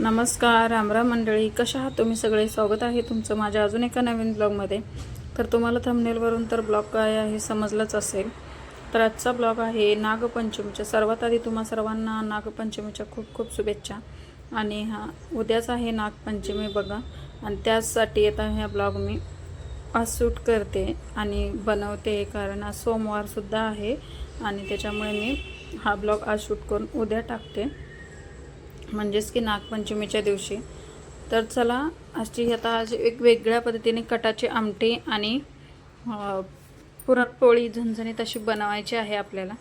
नमस्कार रामराम मंडळी. कशा आहात तुम्ही सगळे? स्वागत आहे तुमचं माझ्या अजून एका नवीन ब्लॉगमध्ये. तर तुम्हाला थंबनेलवरून तर ब्लॉग काय आहे समजलंच असेल. तर आजचा ब्लॉग आहे नागपंचमीच्या. सर्वात आधी तुम्हा सर्वांना नागपंचमीच्या खूप खूप शुभेच्छा. आणि हा उद्याच आहे नागपंचमी बघा. आणि त्याचसाठी आता ह्या ब्लॉग मी आज शूट करते आणि बनवते. कारण आज सोमवारसुद्धा आहे. आणि त्याच्यामुळे मी हा ब्लॉग आज शूट करून उद्या टाकते. म्हणजेच की नागपंचमीच्या दिवशी. तर चला अशी आता आज एक वेगळ्या पद्धतीने कटाची आमटी आणि पुरणपोळी झणझणीत अशी बनवायची आहे आपल्याला.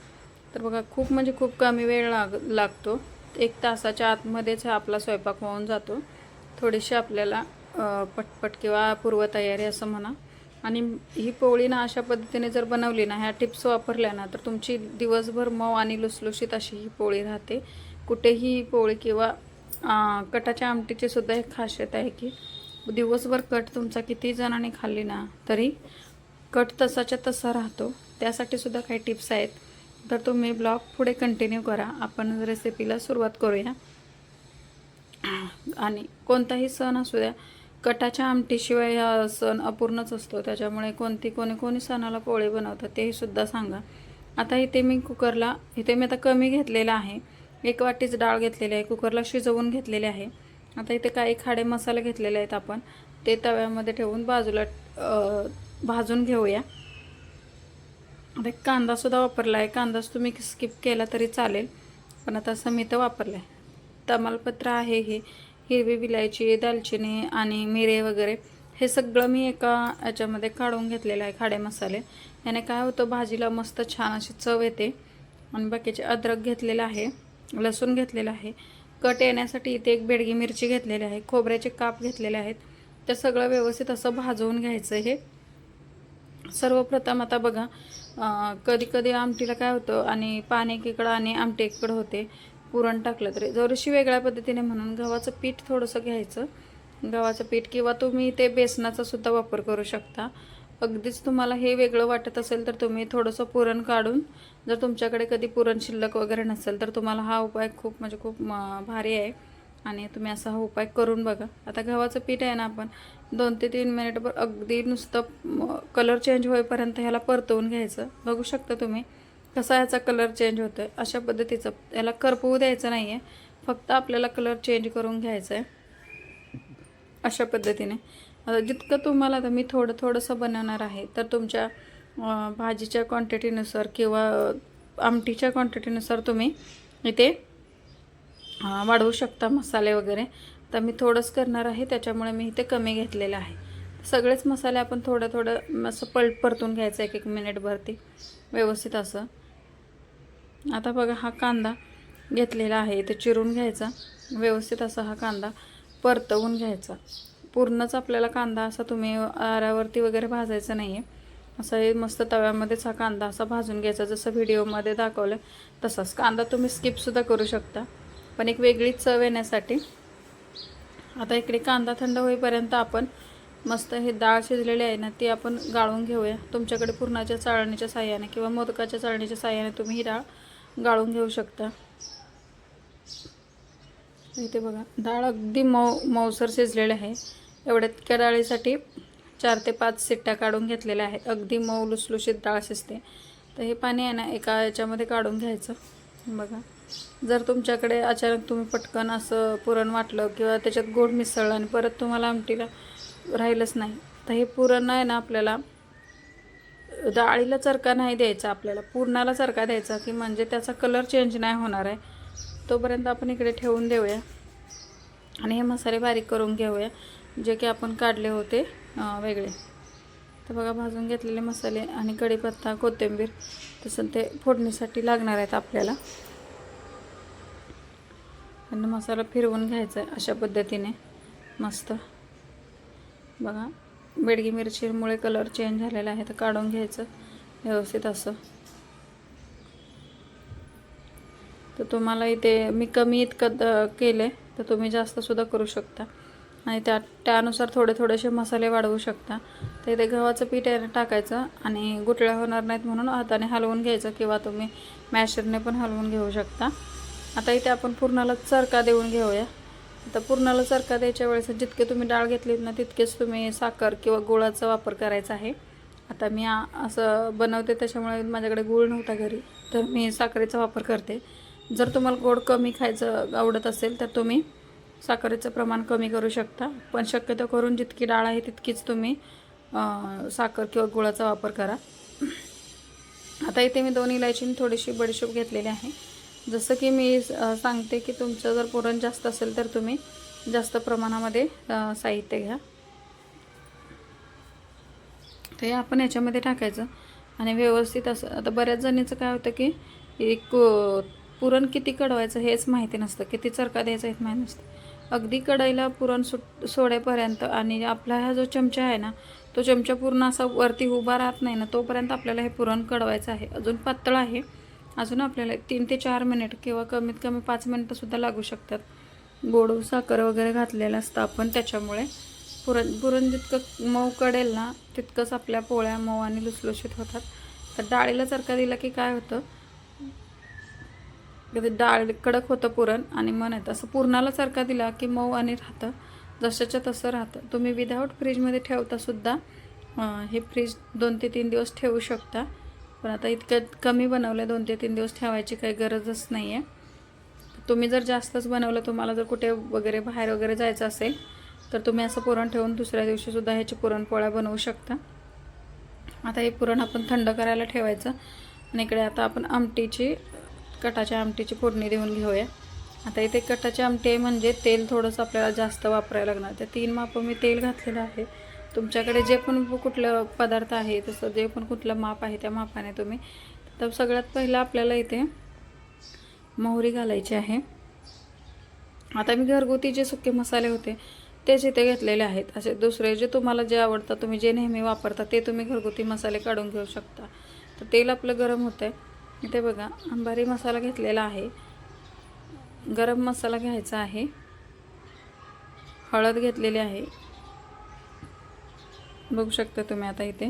तर बघा खूप म्हणजे खूप कमी वेळ लाग लागतो. एक तासाच्या आतमध्येच हा आपला स्वयंपाक होऊन जातो. थोडीशी आपल्याला पटपट किंवा पूर्वतयारी असं म्हणा. आणि ही पोळी ना अशा पद्धतीने जर बनवली ना ह्या टिप्स वापरल्या ना तर तुमची दिवसभर मऊ आणि लुसलुशीत अशी ही पोळी राहते. कुठेही पोळी किंवा कटाच्या आमटीची सुद्धा एक खासियत आहे की दिवसभर कट तुमचा किती जणांनी खाल्ली ना तरी कट तसाच्या तसा राहतो. त्यासाठी सुद्धा काही टिप्स आहेत. तर तुम्ही ब्लॉग पुढे कंटिन्यू करा. आपण रेसिपीला सुरुवात करूया. आणि कोणताही सण असू द्या कटाच्या आमटीशिवाय हा सण अपूर्णच असतो. त्याच्यामुळे कोणती कोणी कोणी सणाला पोळे बनवतात तेही सुद्धा सांगा. आता इथे मी कुकरला इथे मी आता कमी घेतलेला आहे. एक वाटीच डाळ घेतलेली आहे कुकरला शिजवून घेतलेली आहे. आता इथे काही खाडे मसाले घेतलेले आहेत आपण. ते तव्यामध्ये ठेवून बाजूला भाजून घेऊया. आता एक कांदासुद्धा वापरला आहे. कांदाच तुम्ही स्किप केला तरी चालेल पण आता असं मी तर वापरलं आहे तमालपत्र आहे हे. हिरवी विलायची दालचिनी आणि मिरे वगैरे. हे सगळं मी एका याच्यामध्ये काढून घेतलेलं आहे खाडे मसाले. याने काय होतं भाजीला मस्त छान अशी चव येते. आणि बाकीचे अद्रक घेतलेलं आहे. लसूण घेतलेलं आहे. कट येण्यासाठी इथे एक बेडगी मिरची घेतलेली आहे. खोबऱ्याचे काप घेतलेले आहेत. ते सगळं व्यवस्थित असं भाजवून घ्यायचं हे. सर्वप्रथम आता बघा कधी कधी आमटीला काय होतं आणि पाणी एकीकडं आणि आमटी एकीकडं होते पुरण टाकलं तरी. जरशी वेगळ्या पद्धतीने म्हणून गव्हाचं पीठ थोडंसं घ्यायचं. गव्हाचं पीठ किंवा तुम्ही ते बेसनाचा सुद्धा वापर करू शकता. अगदीच तुम्हाला हे वेगळं वाटत असेल तर तुम्ही थोडंसं पुरण काढून जर तुमच्याकडे कधी पुरण शिल्लक वगैरे नसेल तर तुम्हाला हा उपाय खूप म्हणजे खूप भारी आहे. आणि तुम्ही असा हा उपाय करून बघा. आता गव्हाचं पीठ आहे ना आपण दोन ते तीन मिनिटभर अगदी नुसतं कलर चेंज होईपर्यंत ह्याला परतवून घ्यायचं. बघू शकता तुम्ही कसा ह्याचा कलर चेंज होतो आहे अशा पद्धतीचं. याला करपवू द्यायचं नाही आहे फक्त आपल्याला कलर चेंज करून घ्यायचं आहे अशा पद्धतीने. आता जितकं तुम्हाला आता मी थोडं थोडंसं बनवणार आहे तर तुमच्या भाजीच्या क्वांटिटीनुसार किंवा आमटीच्या क्वांटिटीनुसार तुम्ही इथे वाढवू शकता मसाले वगैरे. तर मी थोडंच करणार आहे त्याच्यामुळे मी इथे कमी घेतलेलं आहे. सगळेच मसाले आपण थोडं थोडं असं पल परतून घ्यायचं एक एक मिनिटभरती व्यवस्थित असं. आता बघा हा कांदा घेतलेला आहे इथे चिरून घ्यायचा व्यवस्थित असा हा कांदा परतवून घ्यायचा. पूर्णच आपल्याला कांदा असा तुम्ही आऱ्यावरती वगैरे भाजायचा नाही आहे असा हे मस्त तव्यामध्येच हा कांदा असा भाजून घ्यायचा. जसं व्हिडिओमध्ये दाखवलं तसाच कांदा तुम्ही स्किपसुद्धा करू शकता. पण एक वेगळी चव येण्यासाठी आता इकडे कांदा थंड होईपर्यंत आपण मस्त हे डाळ शिजलेली आहे ना ती आपण गाळून घेऊया. तुमच्याकडे पुरणाच्या चाळणीच्या साह्याने किंवा मोदकाच्या चाळणीच्या साह्याने तुम्ही ही डाळ गाळून घेऊ शकता. इथे बघा डाळ अगदी मऊ मऊसर शिजलेली आहे. एवढ्या इतक्या डाळीसाठी चार ते पाच सिट्ट्या काढून घेतलेल्या आहेत. अगदी मऊ लुसलुशीत डाळ शिजते. तर हे पाणी आहे ना एका याच्यामध्ये काढून घ्यायचं. बघा. जर तुमच्याकडे अचानक तुम्ही पटकन असं पुरण वाटलं किंवा त्याच्यात गोड मिसळलं आणि परत तुम्हाला आमटीला राहिलंच नाही तर हे पुरण आहे ना आपल्याला डाळीला चरका नाही द्यायचा आपल्याला. पुरणाला चरका द्यायचा की म्हणजे त्याचा कलर चेंज नाही होणार आहे. तोपर्यंत आपण इकडे ठेवून देऊया. आणि हे मसाले बारीक करून घेऊया. जे की आपण काढले होते वेगळे. तर बघा भाजून घेतलेले मसाले आणि कढीपत्ता कोथिंबीर तसं ते फोडणीसाठी लागणार आहेत आपल्याला. आणि मसाला फिरवून घ्यायचा आहे अशा पद्धतीने मस्त. बघा बेडगी मिरचीमुळे कलर चेंज झालेला आहे तर काढून घ्यायचं व्यवस्थित असं. तर तुम्हाला इथे मी कमी इतकं द- आहे तर तुम्ही जास्तसुद्धा करू शकता. आणि त्या त्यानुसार थोडे थोडेसे मसाले वाढवू शकता. तर इथे गव्हाचं पीठ आहे टाकायचं आणि गुटळ्या होणार नाहीत म्हणून हाताने हलवून घ्यायचं किंवा तुम्ही मॅशरने पण हलवून घेऊ शकता. आता इथे आपण पूर्णाला चरका देऊन घेऊया. आता पूर्णाला चरका द्यायच्या वेळेस जितके तुम्ही डाळ घेतलीत ना तितकेच तुम्ही साखर किंवा गुळाचा वापर करायचा आहे. आता मी असं बनवते त्याच्यामुळे माझ्याकडे गूळ नव्हता घरी तर मी साखरेचा वापर करते. जर तुम्हाला गोड कमी खायचं आवडत असेल तर तुम्ही साखरेचं प्रमाण कमी करू शकता. पण शक्यतो करून जितकी डाळ आहे तितकीच तुम्ही साखर किंवा गुळाचा वापर करा. आता इथे मी दोन इलायची थोडीशी बडीशोप घेतलेली आहे. जसं की मी सांगते की तुमचं जर पुरण जास्त असेल तर तुम्ही जास्त प्रमाणामध्ये साहित्य घ्या. ते आपण याच्यामध्ये टाकायचं. आणि व्यवस्थित असं आता बऱ्याच जणीचं काय होतं की एक पुरण किती कडवायचं हेच माहिती नसतं. किती चरका द्यायचं हेच माहिती नसतं. अगदी कढईला पुरण सुट सोडेपर्यंत आणि आपला हा जो चमचा आहे ना तो चमचा पूर्ण असा वरती उभा राहत नाही ना तोपर्यंत आपल्याला हे पुरण कडवायचं आहे. अजून पातळ आहे. अजून आपल्याला तीन ते चार मिनिट किंवा कमीत कमी पाच मिनिटंसुद्धा लागू शकतात. गोड साखर वगैरे घातलेलं असतं आपण त्याच्यामुळे. पुरण पुरण जितकं मऊ कडेल ना तितकंच आपल्या पोळ्या मऊ आणि लुसलुशीत होतात. तर डाळीला चरका दिला की काय होतं? कधी डाळ कडक होतं पुरण आणि मन येतं असं पुरणाला सारखा दिला की मऊ आणि राहतं. जशाच्या तसं राहतं. तुम्ही विदाऊट फ्रीजमध्ये ठेवतासुद्धा हे फ्रीज दोन ते तीन दिवस ठेवू शकता. पण आता इतकं कमी बनवलं दोन ते तीन दिवस ठेवायची काही गरजच नाही आहे तुम्ही जर जास्तच बनवलं तुम्हाला जर कुठे वगैरे बाहेर वगैरे जायचं असेल तर तुम्ही असं पुरण ठेवून दुसऱ्या दिवशीसुद्धा ह्याची पुरणपोळ्या बनवू शकता. आता हे पुरण आपण थंड करायला ठेवायचं. आणि इकडे आता आपण आमटीची कटाच्या आमटीची फोडणी देऊन घेऊया. आता इथे कटाची आमटी आहे म्हणजे तेल थोडंसं आपल्याला जास्त वापरायला लागणार. तर तीन मापं मी तेल घातलेलं आहे. तुमच्याकडे जे पण कुठलं पदार्थ आहे तसं जे पण कुठलं माप आहे त्या मापाने तुम्ही तर सगळ्यात पहिलं आपल्याला इथे मोहरी घालायची आहे. आता मी घरगुती जे सुके मसाले होते तेच इथे घेतलेले आहेत. असे दुसरे जे तुम्हाला जे आवडतात तुम्ही जे नेहमी वापरता ते तुम्ही घरगुती मसाले काढून घेऊ शकता. तर तेल आपलं गरम होतं आहे इथे बघा अंबारी मसाला घेतलेला आहे. गरम मसाला घ्यायचा आहे. हळद घेतलेली आहे. बघू शकता तुम्ही आता इथे.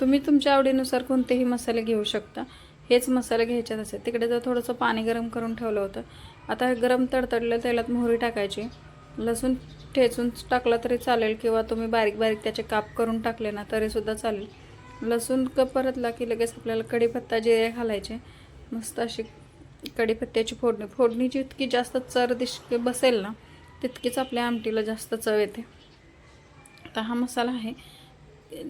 तुम्ही तुमच्या आवडीनुसार कोणतेही मसाले घेऊ शकता. हेच मसाले घ्यायचे असेल. तिकडे जर थोडंसं पाणी गरम करून ठेवलं होतं. आता हे गरम तडतडलं तेलात मोहरी टाकायची. लसूण ठेचून टाकला तरी चालेल किंवा तुम्ही बारीक बारीक त्याचे काप करून टाकले ना तरीसुद्धा चालेल. लसूण क परतला की लगेच आपल्याला कढीपत्ता जिरे घालायचे मस्त अशी कढीपत्त्याची फोडणी. फोडणी जितकी जास्त चर दिश बसेल ना तितकीच आपल्या आमटीला जास्त चव येते. तर हा मसाला आहे.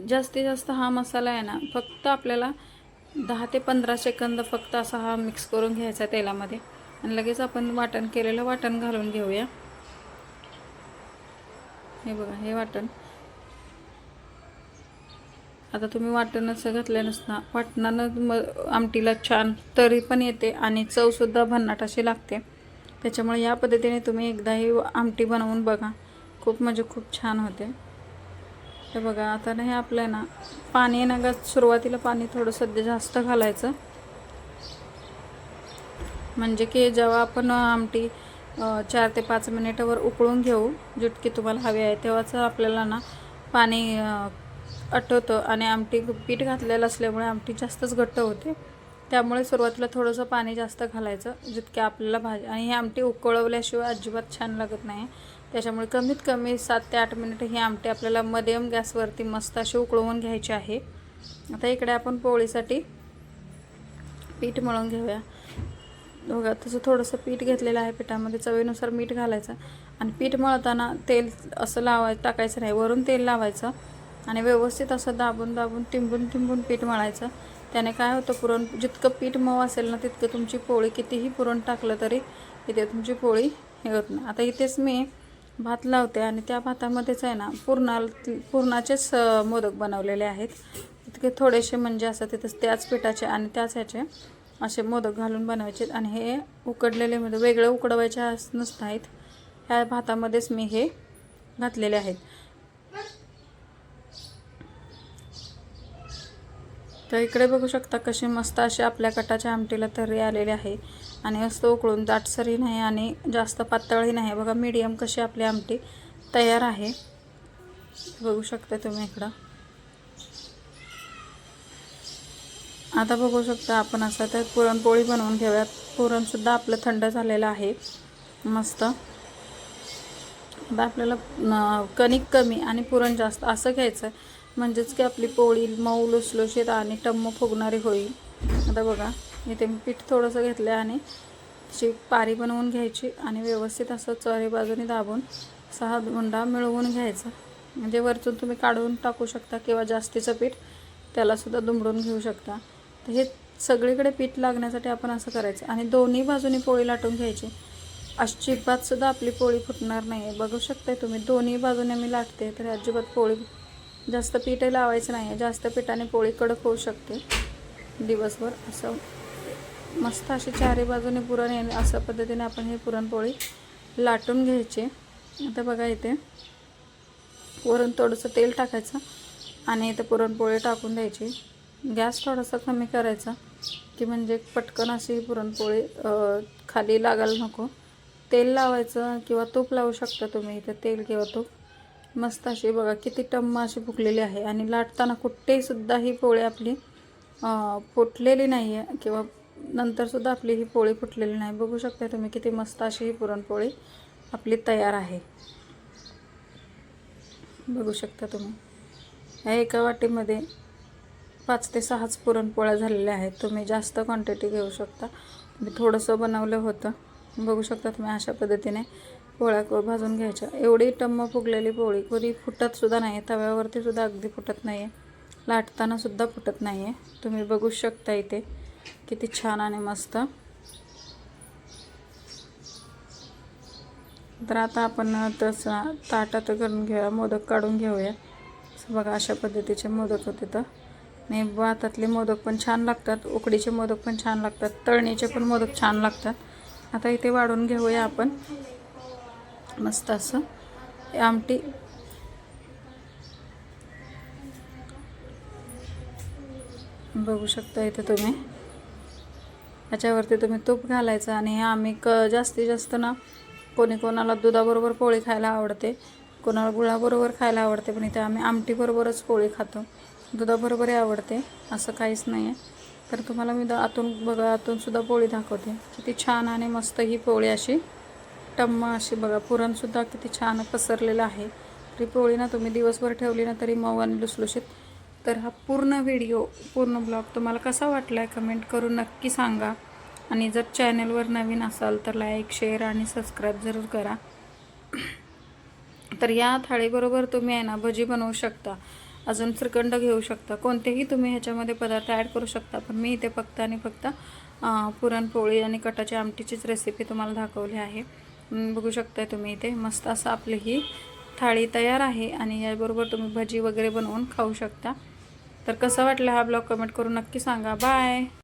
जास्तीत जास्त हा मसाला आहे ना फक्त आपल्याला दहा ते पंधरा सेकंद फक्त असा हा मिक्स करून घ्यायचा तेलामध्ये. आणि लगेच आपण वाटण केलेलं वाटण घालून घेऊया. हे बघा हे वाटण आता तुम्ही वाटण असं घातलं नसता वाटणानं मग आमटीला छान तरी पण येते आणि चवसुद्धा भन्नाट अशी लागते. त्याच्यामुळे या पद्धतीने तुम्ही एकदाही आमटी बनवून बघा. खूप म्हणजे खूप छान होते. हे बघा आता ना हे आपलं ना पाणी ना ग सुरुवातीला पाणी थोडं सध्या जास्त घालायचं. म्हणजे की जेव्हा आपण आमटी चार ते पाच मिनिटावर उकळून घेऊ जितकी तुम्हाला हवी आहे तेव्हाच आपल्याला ना पाणी आठवतं आटवतं आणि आमटी पीठ घातलेलं असल्यामुळे आमटी जास्तच घट्ट होते. त्यामुळे सुरुवातीला थोडंसं पाणी जास्त घालायचं जितके आपल्याला भाजी आणि ही आमटी उकळवल्याशिवाय अजिबात छान लागत नाही. त्याच्यामुळे कमीत कमी सात ते आठ मिनिटं ही आमटी आपल्याला मध्यम गॅसवरती मस्त अशी उकळवून घ्यायची आहे. आता इकडे आपण पोळीसाठी पीठ मळून घेऊया. बघा तसं थोडंसं पीठ घेतलेलं आहे पिठामध्ये चवीनुसार मीठ घालायचं. आणि पीठ मळताना तेल असं लावाय टाकायचं नाही वरून तेल लावायचं. आणि व्यवस्थित असं दाबून दाबून टिंबून टिंबून पीठ मळायचं. त्याने काय होतं पुरण जितकं पीठ मऊ असेल ना तितकं तुमची पोळी कितीही पुरण टाकलं तरी इथे तुमची पोळी हे होत नाही. आता इथेच मी भात लावते आणि त्या भातामध्येच आहे ना पूर्णा पूर्णाचेच मोदक बनवलेले आहेत. इतके थोडेसे म्हणजे असं तिथं त्याच पिठाचे आणि त्याच ह्याचे असे मोदक घालून बनवायचे आणि हे उकडलेले म्हणजे मोदक वेगळे उकडवायचे अस- आहेत. ह्या भातामध्येच मी हे घातलेले आहेत. तर इकडे बघू शकता कशी मस्त अशी आपल्या कटाच्या आमटीला तर्री आलेली आहे. आणि मस्त उकळून दाटसरही नाही आणि जास्त पातळही नाही. बघा मीडियम कशी आपली आमटी तयार आहे. बघू शकता तुम्ही इकडं. आता बघू शकता आपण असं तर पुरणपोळी बनवून घेऊयात. पुरणसुद्धा आपलं थंड झालेलं आहे. मस्त. आता आपल्याला कणिक कमी आणि पुरण जास्त असं घ्यायचं. आहे म्हणजेच की आपली पोळी मऊ लुसलुशीत आणि टम्म फुगणारी होईल. आता बघा इथे मी पीठ थोडंसं घेतलं आणि अशी पारी बनवून घ्यायची आणि व्यवस्थित असं चरे बाजूने दाबून सहा गुंडा मिळवून घ्यायचा. म्हणजे वरतून तुम्ही काढून टाकू शकता किंवा जास्तीचं पीठ त्यालासुद्धा दुमडून घेऊ शकता. तर हे सगळीकडे पीठ लागण्यासाठी आपण असं करायचं. आणि दोन्ही बाजूनी पोळी लाटून घ्यायची. अजिबातसुद्धा आपली पोळी फुटणार नाही आहे बघू शकताय तुम्ही दोन्ही बाजूने मी लाटते तर अजिबात पोळी जास्त पीठही लावायचं नाही. आहे जास्त पिठाने पोळी कडक होऊ शकते. दिवसभर असं मस्त अशी चारी बाजूने पुरण येणे अशा पद्धतीने आपण हे पुरणपोळी लाटून घ्यायची. आता बघा इथे वरून थोडंसं तेल टाकायचं आणि इथं पुरणपोळी टाकून द्यायची. गॅस थोडासा कमी करायचा की म्हणजे पटकन अशी पुरणपोळी खाली लागायला नको. तेल लावायचं किंवा तूप लावू शकता तुम्ही इथे तेल किंवा तूप. मस्त अशी बघा किती टम्म अशी फुकलेली आहे. आणि लाटताना कुठेसुद्धा ही पोळी आपली फुटलेली नाही आहे किंवा नंतरसुद्धा आपली ही पोळी फुटलेली नाही. बघू शकता तुम्ही किती मस्त अशी ही पुरणपोळी आपली तयार आहे. बघू शकता तुम्ही. या एका वाटीमध्ये पाच ते सहाच पुरणपोळ्या झालेल्या आहेत. तुम्ही जास्त क्वांटिटी घेऊ शकता. मी थोडंसं बनवलं होतं. बघू शकता तुम्ही अशा पद्धतीने. पोळ्या भाजून घ्यायच्या. एवढी टम्म फुगलेली पोळी कधी फुटतसुद्धा नाही तव्यावरती सुद्धा अगदी फुटत नाही आहे लाटतानासुद्धा फुटत नाही आहे तुम्ही बघू शकता इथे किती छान आणि मस्त. तर आता आपण तसं ताटात करून घेऊया मोदक काढून घेऊया. बघा अशा पद्धतीचे मोदक होते तर. आणि भातातले मोदक पण छान लागतात. उकडीचे मोदक पण छान लागतात. तळणीचे पण मोदक छान लागतात. आता इथे वाढून घेऊया आपण. मस्त असं. हे आमटी. बघू शकता इथे तुम्ही. याच्यावरती तुम्ही तूप घालायचं आणि आम्ही क जास्तीत जास्त ना कोणी कोणाला दुधाबरोबर पोळी खायला आवडते कोणाला गुळाबरोबर खायला आवडते पण इथे आम्ही आमटीबरोबरच पोळी खातो. दुधाबरोबरही आवडते असं काहीच नाही आहे तर तुम्हाला मी द आतून बघा आतूनसुद्धा पोळी दाखवते. किती छान आणि मस्त ही पोळी अशी. टम्म अशी बघा पुरणसुद्धा किती छान पसरलेलं आहे. तरी पोळी ना तुम्ही दिवसभर ठेवली ना तरी मऊ आणि लुसलुशीत. तर हा पूर्ण व्हिडिओ पूर्ण ब्लॉग तुम्हाला कसा वाटला आहे कमेंट करून नक्की सांगा. आणि जर चॅनलवर नवीन असाल तर लाईक शेअर आणि सबस्क्राईब जरूर करा. तर या थाळीबरोबर तुम्ही आहे ना भजी बनवू शकता. अजून श्रीखंड घेऊ शकता. कोणतेही तुम्ही ह्याच्यामध्ये पदार्थ ॲड करू शकता. पण मी इथे फक्त आणि फक्त पुरणपोळी आणि कटाची आमटीचीच रेसिपी तुम्हाला दाखवली आहे. बघू शकताय तुम्ही इथे. मस्त असं आपली ही थाळी तयार आहे आणि याबरोबर तुम्ही भजी वगैरे बनवून खाऊ शकता. तर कसं वाटलं हा ब्लॉग कमेंट करून नक्की सांगा. बाय!